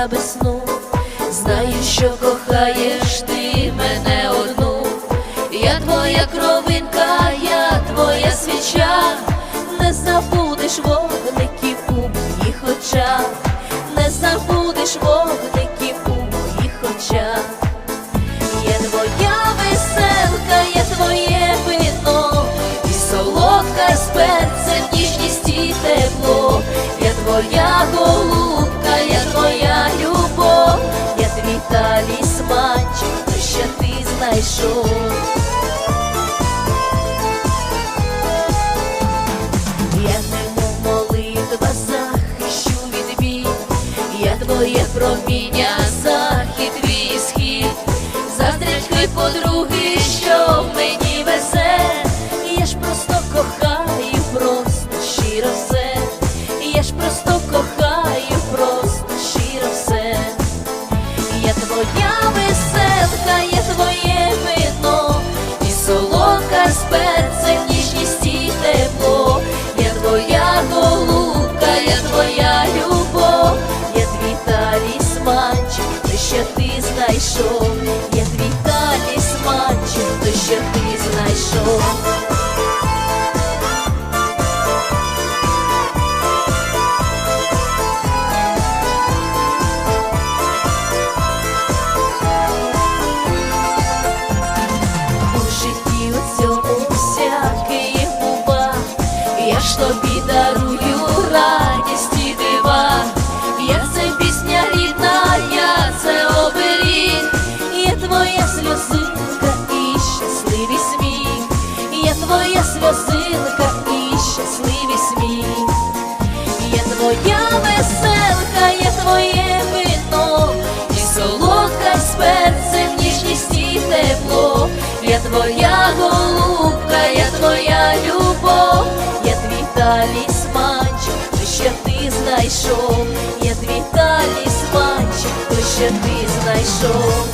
я без сну, знаю, що кохаєш ти мене одну, я твоя кровинка, я твоя свіча, не забудеш вогників у моїх очах, не забудеш вогників у моїх очах. Я твоя веселка, я твоє вино, і солодка з перцем ніжність і тепло, я твоя голубка, знайшов. Я немов молитва захищу від бій, я твоє проміння, захід твій схід, заздрять подруги, що в мені везе, я ж просто кохаю, просто щиро все, я ж просто кохаю, просто щиро все. Я твоя веселка, знайшов, я твій талісманчик, то що ти знайшов. У житті у цьому всякий бува, я ж тобі дарую Сміх. Я твоя веселка, я твоє вино, і солодка з перцем, ніжність і тепло, я твоя голубка, я твоя любов, я твій талісманчик, то що ти знайшов, я твій талісманчик, то що ти знайшов.